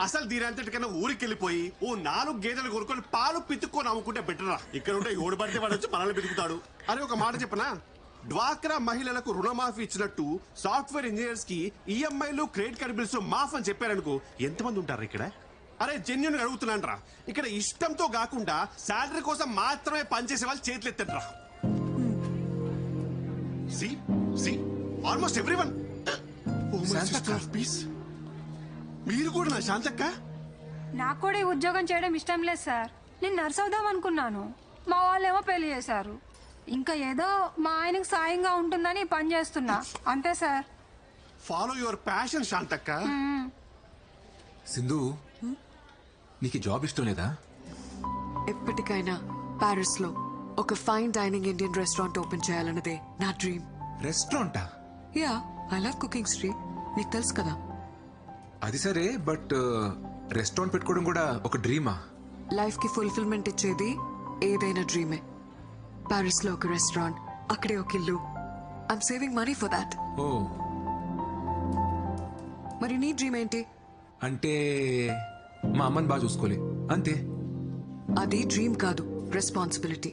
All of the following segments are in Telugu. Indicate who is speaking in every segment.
Speaker 1: అసలు దీని అంతటికన్నా ఊరికి వెళ్ళిపోయి ఓ నాలుగు గేదెలు కొనుక్కొని పాలు పితుక్కొని అమ్ముకుంటే బెటరా ఇక్కడ ఉంటే ఓడి పడితే వాడు వచ్చి మనల్ని పితుకుతాడు. అని ఒక మాట చెప్పనా? డ్వాక్రా మహిళలకు రుణమాఫీ ఇచ్చినట్టు సాఫ్ట్వేర్ ఇంజనీర్స్కి ఈఎంఐలు క్రెడిట్ కార్డ్ బిల్స్ మాఫ్ అని చెప్పారనుకో ఎంతమంది ఉంటారు ఇక్కడ? అరే జెన్యున్ అడుగుతున్నాను రా. ఇక్కడ ఇష్టంతో కాకుండా శాలరీ కోసం మాత్రమే పనిచేసే వాళ్ళు చేతులు ఎత్తండి see see almost everyone
Speaker 2: శాంతక్క.
Speaker 1: పీస్ మీరు కూడా నా శాంతక్క?
Speaker 3: నాకు కూడా ఈ ఉద్యోగం చేయడం ఇష్టం లేదు సార్. నేను నర్స్ అవుదాం అనుకున్నాను. మా వాళ్ళేమో పెళ్ళి చేశారు. ఇంకా ఏదో మా ఆయనకు సాయంగా ఉంటుందని పని చేస్తున్నా. అంతే సార్.
Speaker 1: ఫాలో యువర్ ప్యాషన్ శాంతక్క.
Speaker 2: సింధు నీకు జాబ్ ఇష్టం లేదా?
Speaker 4: ఎప్పటికైనా ప్యారిస్లో ఒక fine dining Indian restaurant open చేయాలన్నదే నా డ్రీమ్.
Speaker 2: రెస్టారెంటా?
Speaker 4: Yeah I love cooking Sri నీకు తెలుసు కదా.
Speaker 2: అది సరే బట్ రెస్టారెంట్ పెట్టుకోవడం కూడా ఒక డ్రీమా?
Speaker 4: లైఫ్కి ఫుల్ఫిల్మెంట్ ఇచ్చేది ఏదైనా డ్రీమే. ప్యారిస్లో ఒక రెస్టారెంట్ అక్కడే ఒక ఇల్లు. I'm saving money for that.
Speaker 2: ఓ.
Speaker 4: మరి నీ డ్రీమ్ ఏంటి?
Speaker 2: అంటే మా అమ్మని బాగా చూసుకోలే. అంతే.
Speaker 4: అది డ్రీమ్ కాదు రెస్పాన్సిబిలిటీ.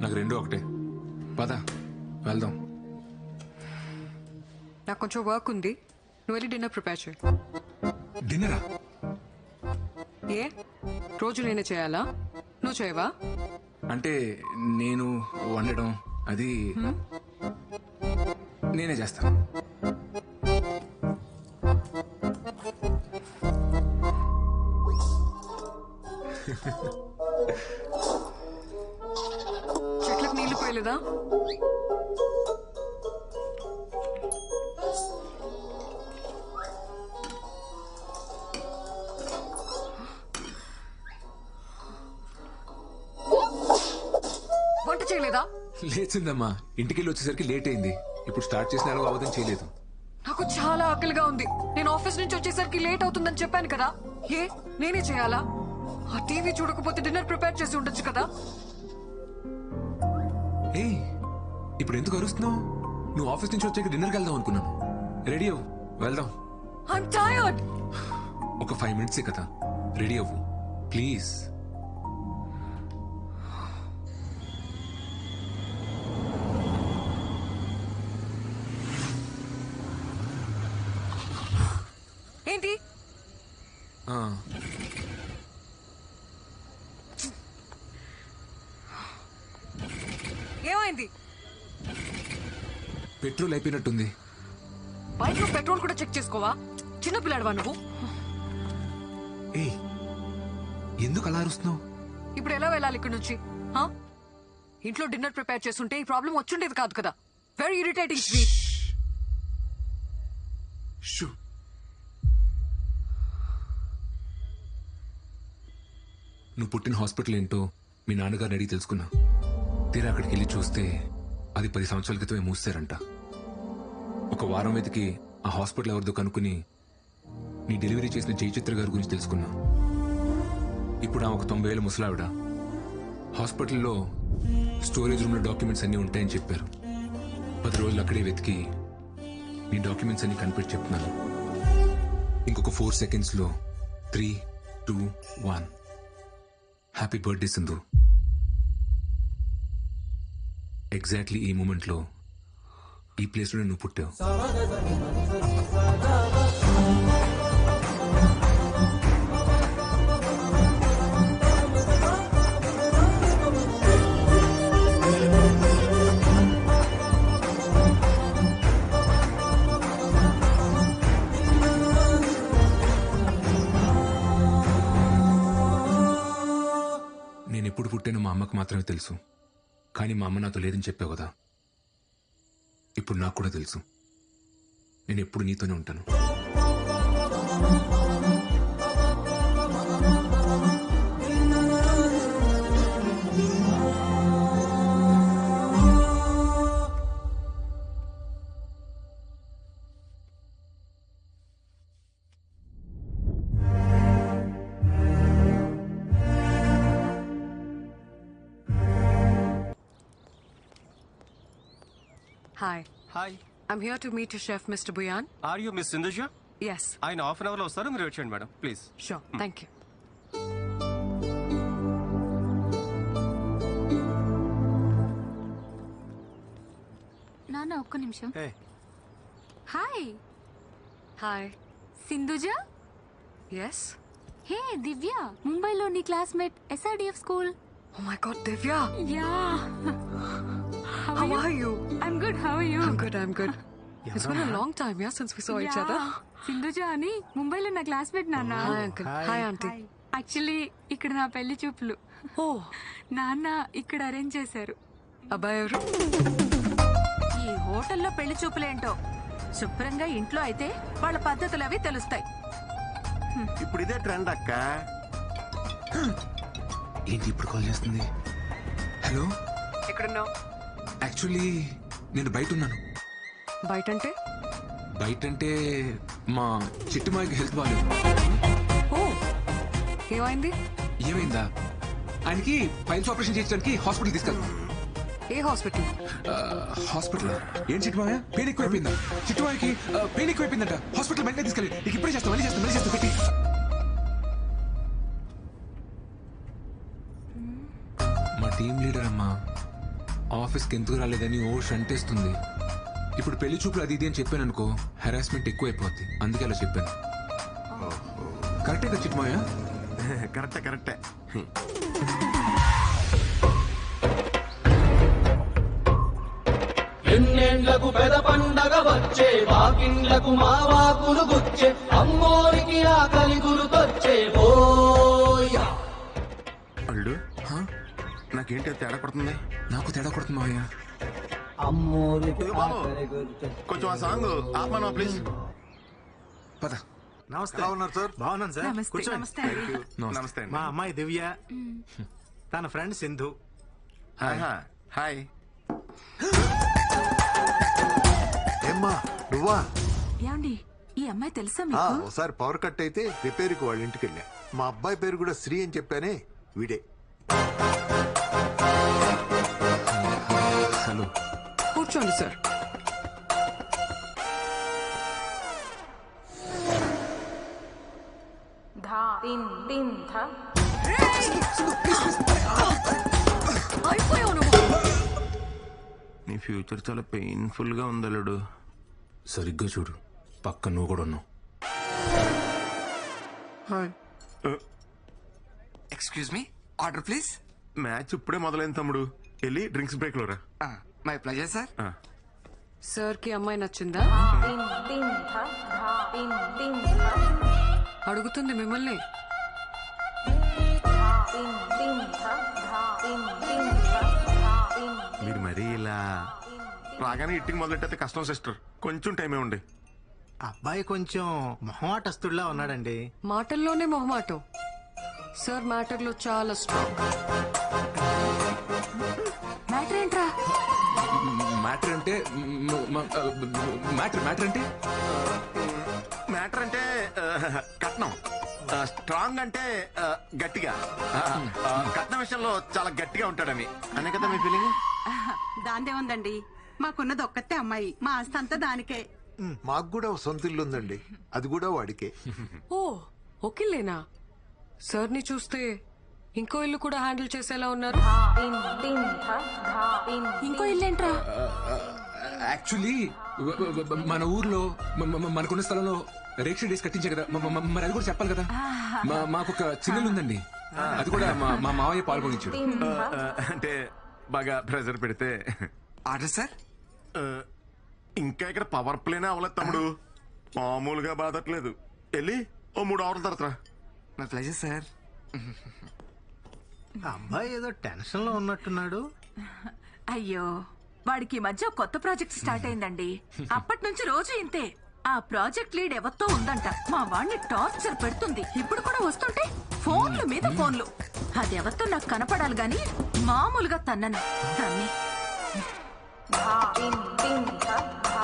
Speaker 2: నాకు రెండు ఒకటే. పద వెళ్దాం.
Speaker 4: నాకు కొంచెం వర్క్ ఉంది. నువ్వు వెళ్ళి డిన్నర్ ప్రిపేర్ చేయి
Speaker 2: డిన్నరా
Speaker 4: ఏ? రోజు నేనే చేయాలా? నువ్వు చేయవా?
Speaker 2: అంటే నేను వండడం అది నేనే చేస్తాను
Speaker 4: చెట్లకు నీళ్ళు పోయలేదా? చేయలేదా?
Speaker 2: లేచిందమ్మా. ఇంటికెళ్ళి వచ్చేసరికి లేట్ అయింది. ఇప్పుడు స్టార్ట్ చేసిన ఎలాగో అవధం చేయలేదు.
Speaker 4: నాకు చాలా ఆకలిగా ఉంది. నేను ఆఫీస్ నుంచి వచ్చేసరికి లేట్ అవుతుందని చెప్పాను కదా. ఏ? నేనే చేయాలా? ఆ టీవీ చూడకపోతే డిన్నర్ ప్రిపేర్ చేసి ఉండొచ్చు కదా?
Speaker 2: ఏయ్ ఇప్పుడు ఎందుకు అరుస్తున్నావు? నువ్వు ఆఫీస్ నుంచి వచ్చాక డిన్నర్కి వెళ్దాం అనుకున్నాను. రెడీ అవ్వు. వెళ్దాం.
Speaker 4: ఐఎమ్ టైర్డ్
Speaker 2: ఒక ఫైవ్ మినిట్సే కదా. రెడీ అవ్వు. ప్లీజ్
Speaker 4: ఏంటి?
Speaker 2: ఆ,
Speaker 4: ఏమైంది?
Speaker 2: పెట్రోల్ అయిపోయినట్టుంది.
Speaker 4: బైక్లో పెట్రోల్ కూడా చెక్ చేసుకోవా? చిన్న పిల్లాడవా నువ్వు?
Speaker 2: ఏయ్ ఎందుకు అలా అరుస్తున్నావు?
Speaker 4: ఇప్పుడు ఎలా వెళ్ళాలి ఇక్కడ నుంచి? హా? ఇంట్లో డిన్నర్ ప్రిపేర్ చేస్తుంటే ఈ ప్రాబ్లం వచ్చుండేది కాదు కదా. వెరీ ఇరిటేటింగ్
Speaker 2: షూ. నువ్వు పుట్టిన హాస్పిటల్ ఏంటో మీ నాన్నగారిని అడిగి తెలుసుకున్నా. తీరా అక్కడికి వెళ్ళి చూస్తే అది పది సంవత్సరాల క్రితమే మూసారంట ఒక వారం వెతికి ఆ హాస్పిటల్ ఎవరిదో కనుక్కుని నీ డెలివరీ చేసిన జయచిత్ర గారి గురించి తెలుసుకున్నా. ఇప్పుడు ఆ ఒక తొంభై ఏళ్ళ ముసలావిడ. హాస్పిటల్లో స్టోరేజ్ రూమ్లో డాక్యుమెంట్స్ అన్నీ ఉంటాయని చెప్పారు. పది రోజులు అక్కడే వెతికి నీ డాక్యుమెంట్స్ అన్ని కనిపెట్టి చెప్తున్నాను. ఇంకొక ఫోర్ సెకండ్స్లో three two one. Happy birthday Sindhu exactly ఈ మూమెంట్లో ఈ ప్లేస్ నువ్వు పుట్టావు నేను ఎప్పుడు పుట్టానో మా అమ్మకు మాత్రమే తెలుసు. కానీ మా అమ్మ నాతో లేదని చెప్పావు కదా. ఇప్పుడు నాకు కూడా తెలుసు. నేను ఎప్పుడు నీతోనే ఉంటాను.
Speaker 4: Hi
Speaker 5: hi
Speaker 4: I'm here to meet chef mister Bhuyan
Speaker 5: are you miss Sindhuja
Speaker 4: yes
Speaker 5: ఆయన హాఫ్ అన్ అవర్లో వస్తారు మీరు వచ్చేయండి madam. Please
Speaker 4: sure thank you
Speaker 6: నాన్న ఒక్క నిమిషం. Hi
Speaker 4: hi
Speaker 6: Sindhuja
Speaker 4: yes
Speaker 6: hey Divya ముంబైలో నీ classmate S R D F school
Speaker 4: oh my god Divya
Speaker 6: yeah
Speaker 4: how are you
Speaker 6: I'm good how you
Speaker 4: I'm good, I'm good. It's been a long time, yeah, since we saw each other.
Speaker 6: Sindhuja అని ముంబైలో నా క్లాస్మేట్ నాన్న
Speaker 4: Hi, uncle. Hi, auntie.
Speaker 6: Actually ఇక్కడ నా పెళ్ళి చూపులు.
Speaker 4: Oh,
Speaker 6: నాన్న ఇక్కడ అరేంజ్ చేశారు.
Speaker 4: అబ్బాయి ఎవరు?
Speaker 7: ఈ హోటల్లో పెళ్ళి చూపులేంటో? శుభ్రంగా ఇంట్లో అయితే వాళ్ళ పద్ధతులు అవి తెలుస్తాయి.
Speaker 1: ఇప్పుడు ఇదే ట్రెండ్ అక్క.
Speaker 2: ఏంటి ఇప్పుడు కాల్ చేస్తుంది? హలో?
Speaker 4: ఎక్కడున్నావు?
Speaker 2: యాక్చువల్లీ నేను బయట ఉన్నాను.
Speaker 4: బయట అంటే
Speaker 2: బయట అంటే మా చిట్టుమాయికి హెల్త్ బాగాలేదు
Speaker 4: ఓ ఏమైంది?
Speaker 2: ఏమైందా? ఆయనకి ఫైల్స్ ఆపరేషన్ చేయించడానికి హాస్పిటల్ తీసుకెళ్తాం
Speaker 4: ఏ హాస్పిటల్?
Speaker 2: హాస్పిటల్? ఏం చిట్టుమాయ? పెయిన్ ఎక్కువైపోయిందా? చిట్టుమాయకి పెయిన్ ఎక్కువైపోయిందంట. హాస్పిటల్ వెంటనే తీసుకెళ్ళి. నీకు ఇప్పుడే చేస్తాం మళ్ళీ చేస్తాం మళ్ళీ చేస్తాం పెట్టి. మా టీం లీడర్ అమ్మా. ఆఫీస్కి ఎందుకు రాలేదని ఓ షంటేస్తుంది ఇప్పుడు పెళ్ళి చూపులు అది ఇది అని చెప్పాను అనుకో హెరాస్మెంట్ ఎక్కువైపోద్ది. అందుకే అలా చెప్పాను. కరెక్టే కదా చిట్టుమాయ
Speaker 1: కరెక్టే. కరెక్టే
Speaker 8: ఎన్నేండ్లకు పెద పండగ వచ్చే వాకిండ్లకు మా వాకులు గుచ్చే అమ్మోరికి ఆకలి గురుకొచ్చే ఓయా!
Speaker 1: నాకేంటి అది తేడా పడుతుంది
Speaker 2: నాకు తేడా కొడుతుంది మావయ్య.
Speaker 1: కొంచెం ఆ సాంగ్ ఆపమా ప్లీజ్?
Speaker 2: పద.
Speaker 9: నమస్తే. ఉన్నారు సార్? బాగున్నాను సార్.
Speaker 7: నమస్తే
Speaker 9: కూర్చోండి.
Speaker 7: నమస్తే.
Speaker 1: నమస్తే.
Speaker 9: మా అమ్మాయి దివ్య తన ఫ్రెండ్ సింధు.
Speaker 1: హాయ్. హాయ్.
Speaker 10: ఏమ్మా నువ్వా?
Speaker 7: ఏమండి ఈ అమ్మాయి తెలుసా
Speaker 10: ఆ,
Speaker 7: మీకు
Speaker 10: ఒకసారి పవర్ కట్ అయితే రిపేర్కి వాళ్ళ ఇంటికి వెళ్ళా మా అబ్బాయి పేరు కూడా శ్రీ అని చెప్పానే వీడే.
Speaker 2: హలో.
Speaker 4: కూర్చోండి సార్. అయిపోయావు నువ్వు.
Speaker 1: నీ ఫ్యూచర్ చాలా పెయిన్ఫుల్గా ఉంది అల్లుడు
Speaker 2: సరిగ్గా చూడు. పక్క నువ్వు కూడా ఉన్నావు.
Speaker 1: Hi.
Speaker 11: Excuse me order please
Speaker 1: match ఇప్పుడే మొదలైంది తమ్ముడు. వెళ్ళి డ్రింక్స్ బ్రేక్లో రా
Speaker 11: మై ప్లెజర్ సార్.
Speaker 4: సార్కి అమ్మాయి నచ్చిందా? అడుగుతుంది మిమ్మల్ని.
Speaker 1: మీరు మరీ ఇలా రాగానే ఇట్టింగ్ మొదలెట్టయితే కష్టం సిస్టర్. కొంచెం టైమే ఉండే.
Speaker 9: అబ్బాయి కొంచెం మొహమాటస్తుడిలా ఉన్నాడండి.
Speaker 4: మాటల్లోనే మొహమాటం. సార్ మ్యాటర్లో చాలా స్ట్రాంగ్
Speaker 7: మ్యాటర్ ఏంట్రా?
Speaker 2: మ్యాటర్ అంటే మ్యాటర్ మ్యాటర్ అంటే?
Speaker 1: మ్యాటర్ అంటే కట్నం. స్ట్రాంగ్ అంటే గట్టిగా. కట్నం విషయంలో చాలా గట్టిగా ఉంటాడని అనే కదా మీ ఫీలింగ్
Speaker 7: దాందే ఉందండి. మాకున్నది ఒక్కతే అమ్మాయి. మా ఆస్తి అంతా దానికే.
Speaker 10: మాకు కూడా సొంత ఇల్లు ఉందండి. అది కూడా వాడికే.
Speaker 4: ఓ ఓకేలేనా సార్ని చూస్తే ఇంకో ఇల్లు కూడా హ్యాండిల్ చేసేలా ఉన్నారు?
Speaker 7: ఇంకో ఇల్లేంట్రా?
Speaker 2: యాక్చువల్లీ మన ఊర్లో మనకున్న స్థలంలో రేక్ష డేస్ కట్టించే కదా. మరి అది కూడా చెప్పాలి కదా? మా- మాకు ఒక చిన్నలు ఉందండి అది కూడా మా మా మావయ్య పాల్గొనించాడు
Speaker 1: అంటే బాగా ప్రెజర్ పెడితే.
Speaker 11: Order sir?
Speaker 1: ఇంకా ఇక్కడ పవర్ ప్లేనే అవ్వలేదు తమ్ముడు. మామూలుగా బాధట్లేదు. వెళ్ళి ఓ మూడు అవర్ల తర్వాత
Speaker 11: మై ప్లెజర్ సార్
Speaker 9: అబ్బాయి ఏదో టెన్షన్లో ఉన్నట్టున్నాడు
Speaker 7: అయ్యో వాడికి మధ్య కొత్త ప్రాజెక్ట్ స్టార్ట్ అయిందండి అప్పటి నుంచి రోజు ఇంతే ఆ ప్రాజెక్ట్ లీడ్ ఎవరితో ఉందంట మా వాడిని టార్చర్ పెడుతుంది ఇప్పుడు కూడా వస్తుంటే ఫోన్లు మీద ఫోన్లు అది ఎవరితో నాకు కనపడాలి గాని మామూలుగా తన్నను తన్ని